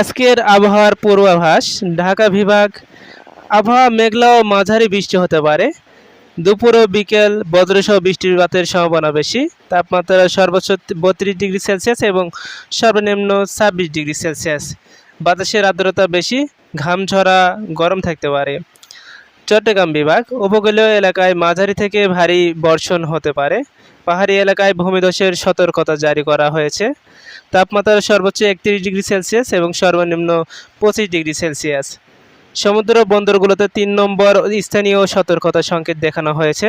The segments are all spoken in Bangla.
আজকের আবহাওয়ার পূর্বাভাস, ঢাকা বিভাগ, আবহাওয়া মেঘলা ও মাঝারি বৃষ্টি হতে পারে। দুপুর ও বিকেল বজ্রসহ বৃষ্টিপাতের সম্ভাবনা বেশি। তাপমাত্রা সর্বোচ্চ বত্রিশ ডিগ্রি সেলসিয়াস এবং সর্বনিম্ন ছাব্বিশ ডিগ্রি সেলসিয়াস। বাতাসের আর্দ্রতা বেশি। ঘাম ঝরা গরম থাকতে পারে। চট্টগ্রাম বিভাগ। উপকূলীয় এলাকায় মাঝারি থেকে ভারী বর্ষণ হতে পারে। পাহাড়ি এলাকায় ভূমিধসের সতর্কতা জারি করা হয়েছে। তাপমাত্রা সর্বোচ্চ একত্রিশ ডিগ্রি সেলসিয়াস এবং সর্বনিম্ন পঁচিশ ডিগ্রি সেলসিয়াস। সমুদ্র বন্দরগুলোতে তিন নম্বর স্থানীয় সতর্কতা সংকেত দেখানো হয়েছে।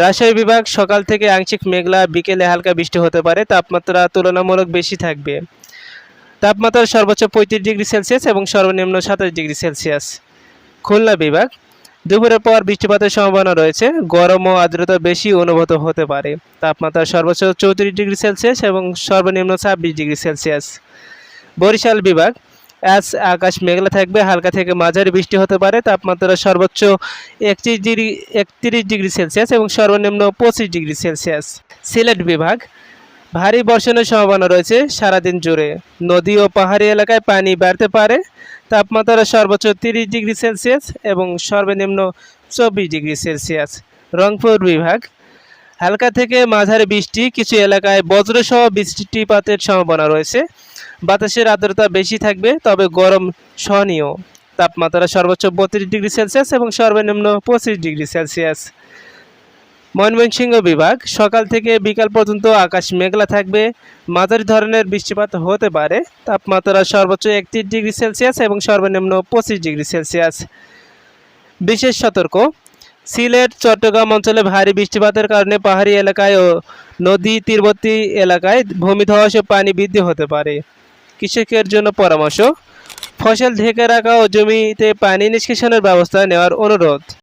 রাজশাহী বিভাগ সকাল থেকে আংশিক মেঘলা, বিকেলে হালকা বৃষ্টি হতে পারে। তাপমাত্রা তুলনামূলক বেশি থাকবে। তাপমাত্রা সর্বোচ্চ পঁয়ত্রিশ ডিগ্রি সেলসিয়াস এবং সর্বনিম্ন সাতাশ ডিগ্রি সেলসিয়াস। খুলনা বিভাগ দুপুরের পর বৃষ্টিপাতের সম্ভাবনা রয়েছে। গরম ও আর্দ্রতা বেশি অনুভূত হতে পারে। তাপমাত্রা সর্বোচ্চ চৌত্রিশ ডিগ্রি সেলসিয়াস এবং সর্বনিম্ন ছাব্বিশ ডিগ্রি সেলসিয়াস। বরিশাল বিভাগ, আজ আকাশ মেঘলা থাকবে, হালকা থেকে মাঝারি বৃষ্টি হতে পারে। তাপমাত্রা সর্বোচ্চ একত্রিশ ডিগ্রি একত্রিশ ডিগ্রি সেলসিয়াস এবং সর্বনিম্ন পঁচিশ ডিগ্রি সেলসিয়াস। সিলেট বিভাগ ভারী বর্ষণের সম্ভাবনা রয়েছে সারাদিন জুড়ে। নদী ও পাহাড়ি এলাকায় পানি বাড়তে পারে। তাপমাত্রা সর্বোচ্চ তিরিশ ডিগ্রি সেলসিয়াস এবং সর্বনিম্ন চব্বিশ ডিগ্রি সেলসিয়াস। রংপুর বিভাগ, হালকা থেকে মাঝারি বৃষ্টি, কিছু এলাকায় বজ্রসহ বৃষ্টিপাতের সম্ভাবনা রয়েছে। বাতাসের আর্দ্রতা বেশি থাকবে, তবে গরম সহনীয়। তাপমাত্রা সর্বোচ্চ বত্রিশ ডিগ্রি সেলসিয়াস এবং সর্বনিম্ন পঁচিশ ডিগ্রি সেলসিয়াস। ময়মনসিংহ বিভাগ। সকাল থেকে বিকাল পর্যন্ত আকাশ মেঘলা থাকবে। মাঝারি ধরনের বৃষ্টিপাত হতে পারে। তাপমাত্রা সর্বোচ্চ একত্রিশ ডিগ্রি সেলসিয়াস এবং সর্বনিম্ন পঁচিশ ডিগ্রি সেলসিয়াস। বিশেষ সতর্ক, সিলেট, চট্টগ্রাম অঞ্চলে ভারী বৃষ্টিপাতের কারণে পাহাড়ি এলাকায় ও নদী তীরবর্তী এলাকায় ভূমিধস ও পানি বৃদ্ধি হতে পারে। কৃষকের জন্য পরামর্শ, ফসল ঢেকে রাখা ও জমিতে পানি নিষ্কাশনের ব্যবস্থা নেওয়ার অনুরোধ।